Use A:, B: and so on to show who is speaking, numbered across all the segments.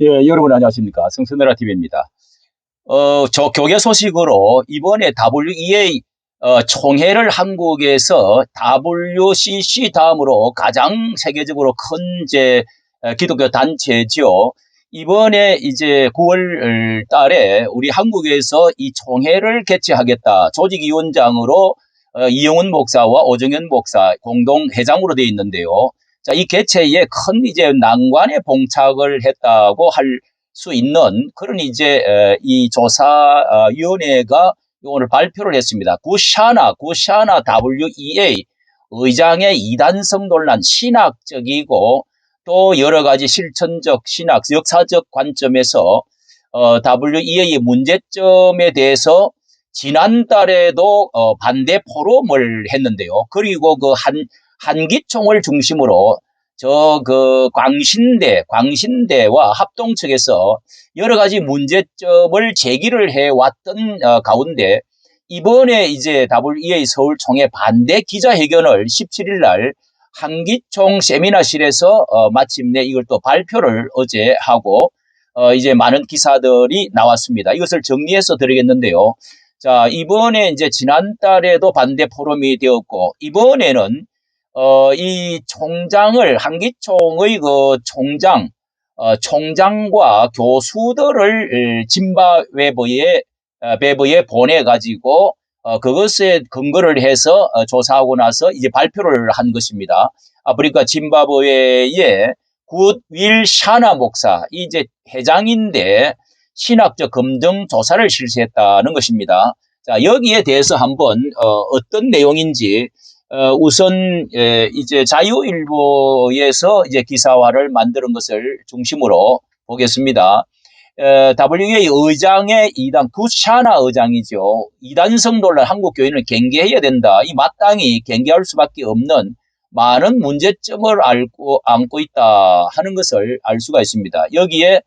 A: 예, 여러분 안녕하십니까. 성선나라 TV입니다. 어, 저 교계 소식으로 이번에 WEA 어, 총회를 한국에서 WCC 다음으로 가장 세계적으로 큰 이제 어, 기독교 단체죠. 이번에 이제 9월 달에 우리 한국에서 이 총회를 개최하겠다. 조직위원장으로 어, 이영훈 목사와 오정현 목사 공동 회장으로 되어 있는데요. 자, 이 개최에 큰 이제 난관에 봉착을 했다고 할 수 있는 그런 이제 에, 이 조사위원회가 오늘 발표를 했습니다. 구샤나, 구샤나 WEA 의장의 이단성 논란 신학적이고 또 여러 가지 실천적, 신학, 역사적 관점에서 어, WEA의 문제점에 대해서 지난달에도 어, 반대 포럼을 했는데요. 그리고 그 한, 한기총을 중심으로 저 그 광신대, 광신대와 합동 측에서 여러 가지 문제점을 제기를 해왔던 어, 가운데 이번에 이제 WEA 서울 총회 반대 기자회견을 17일 날 한기총 세미나실에서 어, 마침내 이걸 또 발표를 어제 하고 어, 이제 많은 기사들이 나왔습니다. 이것을 정리해서 드리겠는데요. 자, 이번에 이제 지난달에도 반대 포럼이 되었고, 이번에는, 어, 이 총장을, 한기총의 그 총장, 어, 총장과 교수들을 짐바웨브에, 어, 베브에 보내 가지고, 어, 그것에 근거를 해서 어, 조사하고 나서 이제 발표를 한 것입니다. 아프리카 짐바브웨의 굿윌 샤나 목사, 이 이제 회장인데, 신학적 검증 조사를 실시했다는 것입니다. 자, 여기에 대해서 한번 어, 떤 내용인지 어, 우선 에, 이제 자유일보에서 이제 기사화를 만드는 것을 중심으로 보겠습니다. 에, WA 의장의 이단 구샤나 의장이죠. 이단성 논란 한국 교인을 경계해야 된다. 이 마땅히 경계할 수밖에 없는 많은 문제점을 알고 안고 있다 하는 것을 알 수가 있습니다. 여기에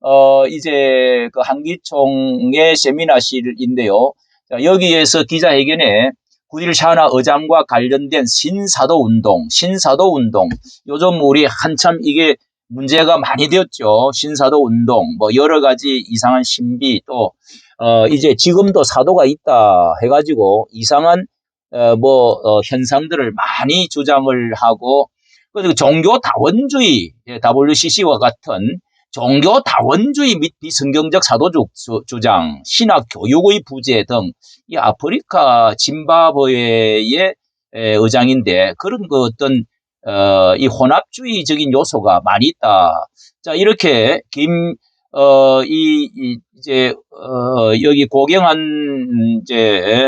A: 어, 이제 그 한기총의 세미나실인데요. 자, 여기에서 기자회견에 구일 샤나 의장과 관련된 신사도 운동, 신사도 운동. 요즘 우리 한참 이게 문제가 많이 되었죠. 신사도 운동, 뭐 여러 가지 이상한 신비 또, 어, 이제 지금도 사도가 있다 해가지고 이상한, 어, 뭐, 어, 현상들을 많이 주장을 하고, 그리고 종교 다원주의, WCC와 같은 종교 다원주의 및 비성경적 사도적 주장, 신학 교육의 부재 등 이 아프리카 짐바브웨의 의장인데 그런 그 어떤 어, 이 혼합주의적인 요소가 많이 있다. 자 이렇게 김 어, 이, 이 이제 어, 여기 고경한 이제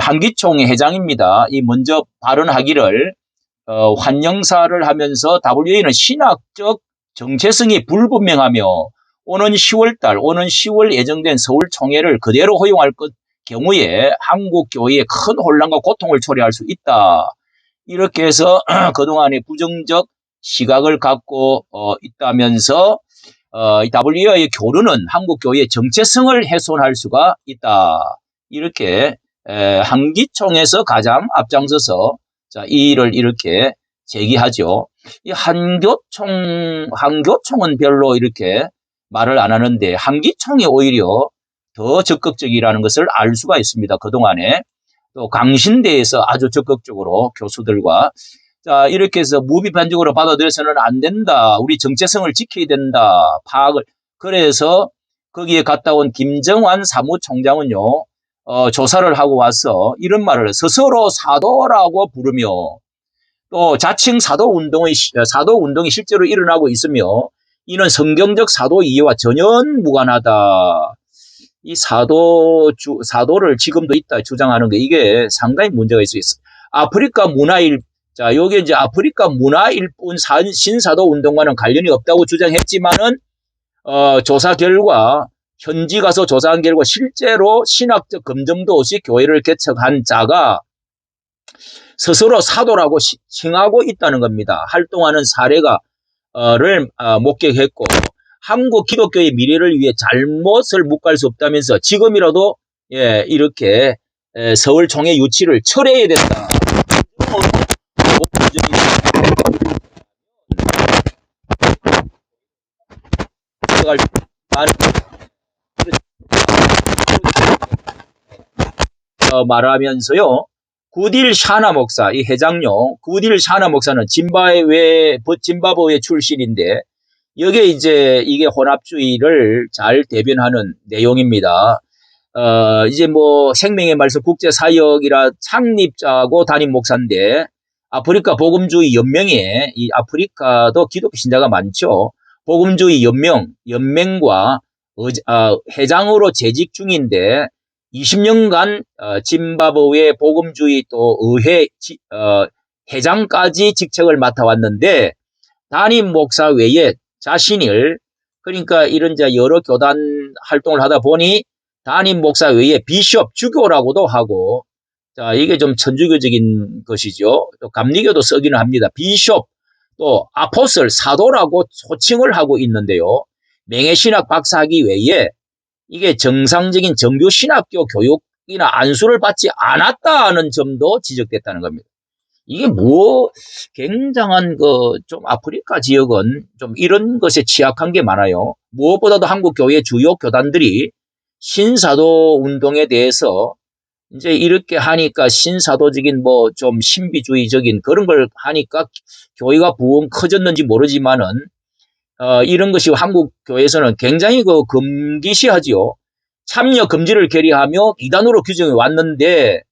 A: 한기총의 회장입니다. 이 먼저 발언하기를 어, 환영사를 하면서 WA는 신학적 정체성이 불분명하며 오는 10월달, 오는 10월 예정된 서울 총회를 그대로 허용할 것 경우에 한국 교회에 큰 혼란과 고통을 초래할 수 있다. 이렇게 해서 그동안의 부정적 시각을 갖고 어, 있다면서 어, WEA의 교류는 한국 교회의 정체성을 훼손할 수가 있다. 이렇게 에, 한기총에서 가장 앞장서서 자, 이 일을 이렇게 제기하죠. 이 한교총, 한교총은 별로 이렇게 말을 안 하는데 한기총이 오히려 더 적극적이라는 것을 알 수가 있습니다. 그동안에. 또 강신대에서 아주 적극적으로 교수들과 자, 이렇게 해서 무비판적으로 받아들여서는 안 된다. 우리 정체성을 지켜야 된다. 파악을. 그래서 거기에 갔다 온 김정환 사무총장은요, 어, 조사를 하고 와서 이런 말을 스스로 사도라고 부르며 또 자칭 사도 운동의 사도 운동이 실제로 일어나고 있으며 이는 성경적 사도 이해와 전혀 무관하다. 이 사도 주, 사도를 지금도 있다 주장하는 게 이게 상당히 문제가 있어 있어. 아프리카 문화일 자, 요게 이제 아프리카 문화일 뿐 신사도 운동과는 관련이 없다고 주장했지만은 어, 조사 결과 현지 가서 조사한 결과 실제로 신학적 검증도 없이 교회를 개척한 자가 스스로 사도라고 칭하고 있다는 겁니다. 활동하는 사례가를 어, 목격했고 한국 기독교의 미래를 위해 잘못을 묵갈 수 없다면서 지금이라도 예, 이렇게 서울 총회 유치를 철회해야 된다. 말하면서요. 구딜 샤나 목사, 이 회장요. 구딜 샤나 목사는 짐바브웨 짐바브웨 출신인데 여기에 이제 이게 혼합주의를 잘 대변하는 내용입니다. 어, 이제 뭐 생명의 말씀 국제 사역이라 창립자고 담임 목사인데 아프리카 복음주의 연맹에 이 아프리카도 기독교 신자가 많죠. 복음주의 연맹, 연맹과 어, 아, 회장으로 재직 중인데 20년간 어, 짐바브웨 복음주의 또 의회 지, 어, 회장까지 직책을 맡아왔는데 담임 목사 외에 자신을 그러니까 이런 자 여러 교단 활동을 하다 보니 담임 목사 외에 비숍 주교라고도 하고 자 이게 좀 천주교적인 것이죠. 또 감리교도 쓰기는 합니다. 비숍 또 아포슬 사도라고 호칭을 하고 있는데요. 맹해신학 박사학위 외에 이게 정상적인 정규 신학교 교육이나 안수를 받지 않았다는 점도 지적됐다는 겁니다. 이게 뭐 굉장한 그 좀 아프리카 지역은 좀 이런 것에 취약한 게 많아요. 무엇보다도 한국 교회 주요 교단들이 신사도 운동에 대해서 이제 이렇게 하니까 신사도적인 뭐 좀 신비주의적인 그런 걸 하니까 교회가 부흥 커졌는지 모르지만은 어, 이런 것이 한국 교회에서는 굉장히 그 금기시하지요. 참여 금지를 결의하며 이단으로 규정해 왔는데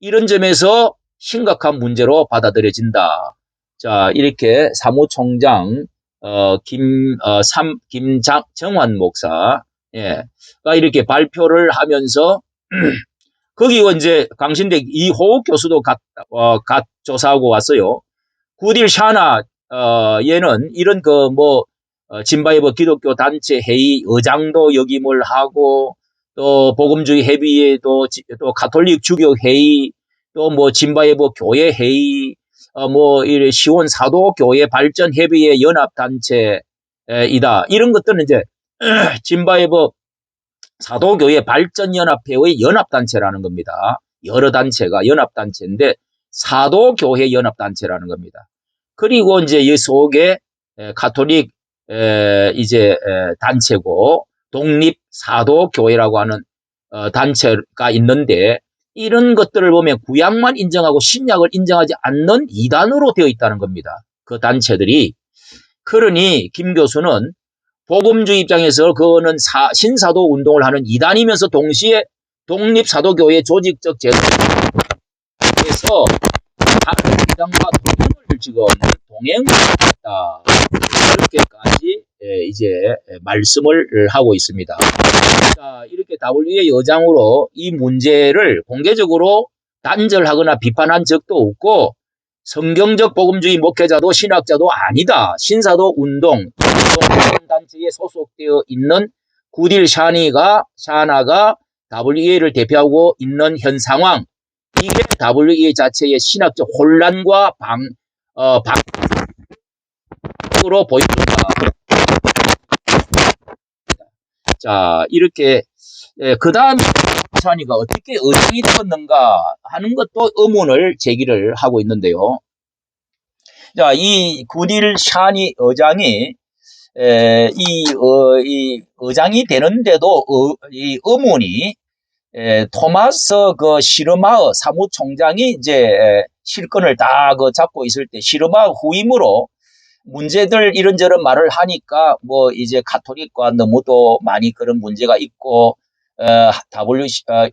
A: 이런 점에서 심각한 문제로 받아들여진다. 자, 이렇게 사무총장 어, 김, 어, 삼, 김장, 정환 목사, 예, 가 이렇게 발표를 하면서, 거기 이제 강신대 이호욱 교수도 갓, 어, 갓 조사하고 왔어요. 구딜 샤나, 어, 얘는 이런 그 뭐, 어, 진바이버 기독교 단체 회의 의장도 역임을 하고, 또 복음주의 회의에도 또 가톨릭 주교 회의 또뭐 진바예보 교회 회의 어 뭐 이 시원 사도 교회 발전 협의회 연합 단체이다 이런 것들은 이제 진바예보 사도 교회 발전 연합회의 연합 단체라는 겁니다. 여러 단체가 연합 단체인데 사도 교회 연합 단체라는 겁니다. 그리고 이제 이 속에 가톨릭 이제 단체고 독립 사도 교회라고 하는 어, 단체가 있는데 이런 것들을 보면 구약만 인정하고 신약을 인정하지 않는 이단으로 되어 있다는 겁니다. 그 단체들이. 그러니 김 교수는 복음주의 입장에서 그거는 사, 신사도 운동을 하는 이단이면서 동시에 독립사도교회 조직적 제도에서 이단과 동행을 지금 동행했다. 예, 이제 말씀을 하고 있습니다. 자, 이렇게 WA 여장으로 이 문제를 공개적으로 단절하거나 비판한 적도 없고 성경적 복음주의 목회자도 신학자도 아니다. 신사도 운동, 운동 단체에 소속되어 있는 구딜 샤니가 샤나가 WA를 대표하고 있는 현 상황 이게 WA 자체의 신학적 혼란과 방, 어, 방으로 보입니다. 자, 이렇게 예, 그 다음 찬이가 어떻게 의장이 되었는가 하는 것도 의문을 제기를 하고 있는데요. 자, 이 구딜 샤니 의장이 에, 이, 어, 이 의장이 되는데도 어, 이 의문이 에, 토마스 그 시르마의 사무총장이 이제 실권을 다 그 잡고 있을 때 시르마 후임으로 문제들 이런저런 말을 하니까 뭐 이제 카톨릭과 너무도 많이 그런 문제가 있고 어, WC, 어,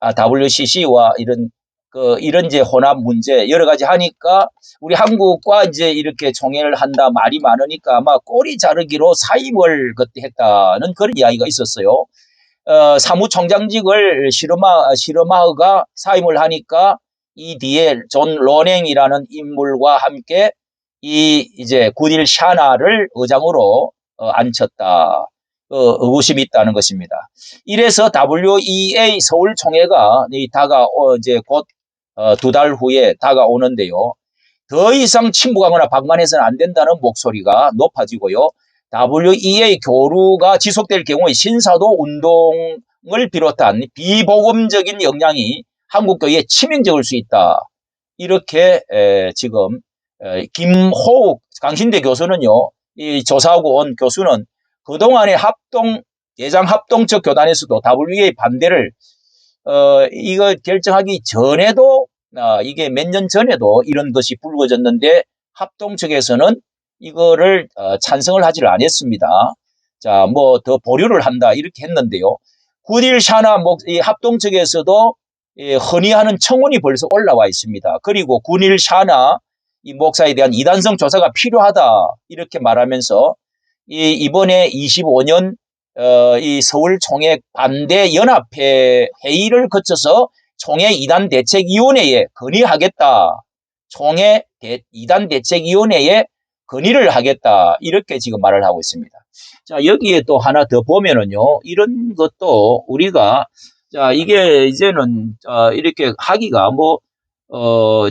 A: 아, WCC와 이런 그 이런 이제 혼합 문제 여러 가지 하니까 우리 한국과 이제 이렇게 총회를 한다 말이 많으니까 아마 꼬리 자르기로 사임을 그때 했다는 그런 이야기가 있었어요. 어, 사무총장직을 시르마 시르마가 사임을 하니까 이 뒤에 존 로냉이라는 인물과 함께 이 이제 군일 샤나를 의장으로 어, 앉혔다. 어, 의구심이 있다는 것입니다. 이래서 WEA 서울 총회가 다가 어, 이제 곧 두 달 후에 다가오는데요. 더 이상 침묵하거나 방관해서는 안 된다는 목소리가 높아지고요. WEA 교류가 지속될 경우에 신사도 운동을 비롯한 비보금적인 영향이 한국교회에 치명적일 수 있다. 이렇게 지금 김호욱 강신대 교수는요, 이 조사하고 온 교수는 그동안의 합동 대장 합동적 교단에서도 WEA 반대를 어 이거 결정하기 전에도 아, 이게 몇 년 전에도 이런 것이 불거졌는데 합동 측에서는 이거를 어, 찬성을 하지를 않았습니다. 자, 뭐 더 보류를 한다 이렇게 했는데요. 구딜 샤나 목, 이 합동 측에서도 예, 흔히 하는 청원이 벌써 올라와 있습니다. 그리고 군일 샤나 이 목사에 대한 이단성 조사가 필요하다 이렇게 말하면서 이 이번에 25년 어, 이 서울 총회 반대 연합회 회의를 거쳐서 총회 이단 대책위원회에 건의하겠다. 총회 대, 이단 대책위원회에 건의를 하겠다. 이렇게 지금 말을 하고 있습니다. 자, 여기에 또 하나 더 보면은요. 이런 것도 우리가 자, 이게 이제는 어, 이렇게 하기가 뭐 어,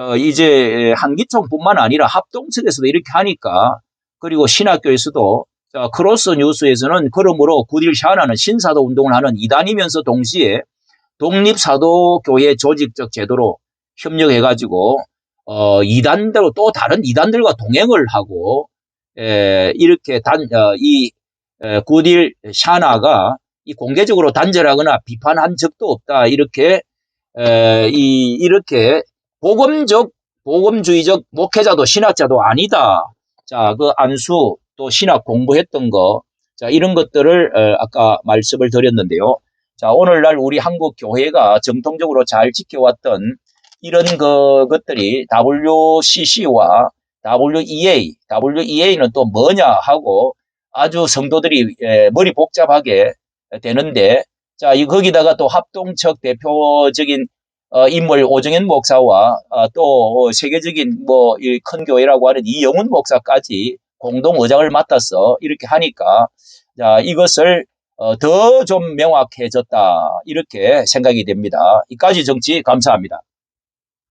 A: 어, 이제 한기총뿐만 아니라 합동 측에서도 이렇게 하니까 그리고 신학교에서도 자, 크로스 뉴스에서는 그러므로 구딜 샤나는 신사도 운동을 하는 이단이면서 동시에 독립사도교회 조직적 제도로 협력해가지고 어, 이단대로 또 다른 이단들과 동행을 하고 에, 이렇게 단, 어, 이 에, 구딜 샤나가 이 공개적으로 단절하거나 비판한 적도 없다. 이렇게 에, 이 이렇게 복음적 복음주의적 목회자도 신학자도 아니다. 자, 그 안수 또 신학 공부했던 거, 자 이런 것들을 어, 아까 말씀을 드렸는데요. 자 오늘날 우리 한국 교회가 정통적으로 잘 지켜왔던 이런 그 것들이 WCC와 WEA, WEA는 또 뭐냐 하고 아주 성도들이 에, 머리 복잡하게 되는데 자, 이 거기다가 또 합동측 대표적인 어, 인물 오정현 목사와 어, 또 세계적인 뭐 큰 교회라고 하는 이영훈 목사까지 공동 의장을 맡아서 이렇게 하니까 자, 이것을 어, 더 좀 명확해졌다 이렇게 생각이 됩니다. 이까지 정치 감사합니다.